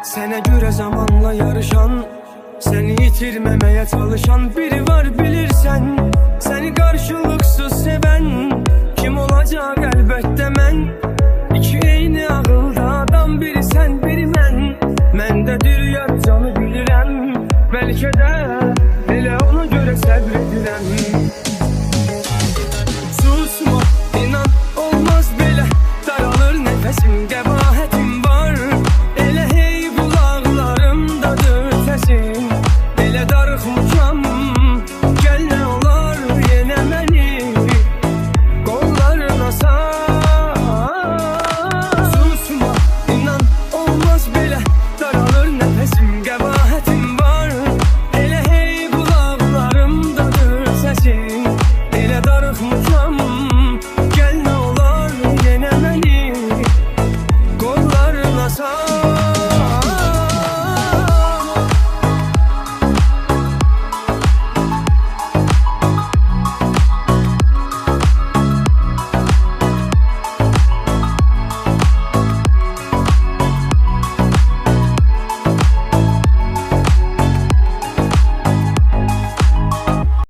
Sənə görə zamanla yarışan Səni itirməməyə çalışan biri var bilirsən Səni qarşılıqsız sevən Kim olacaq əlbəttə mən İki eyni ağılda adam biri sən biri mən Məndədir yar canı bilirəm Bəlkə də elə ona görə səbr edirəm məni Belə darıxmışam Gəl nə olar yenə məni Qollarına sar Susma inan olmaz belə Daralır nəfəsim qəbahətim var. Elə hey qulaqlarımdadır səsin Belə darıxmışam Gəl nə olar yenə məni Qollarına sar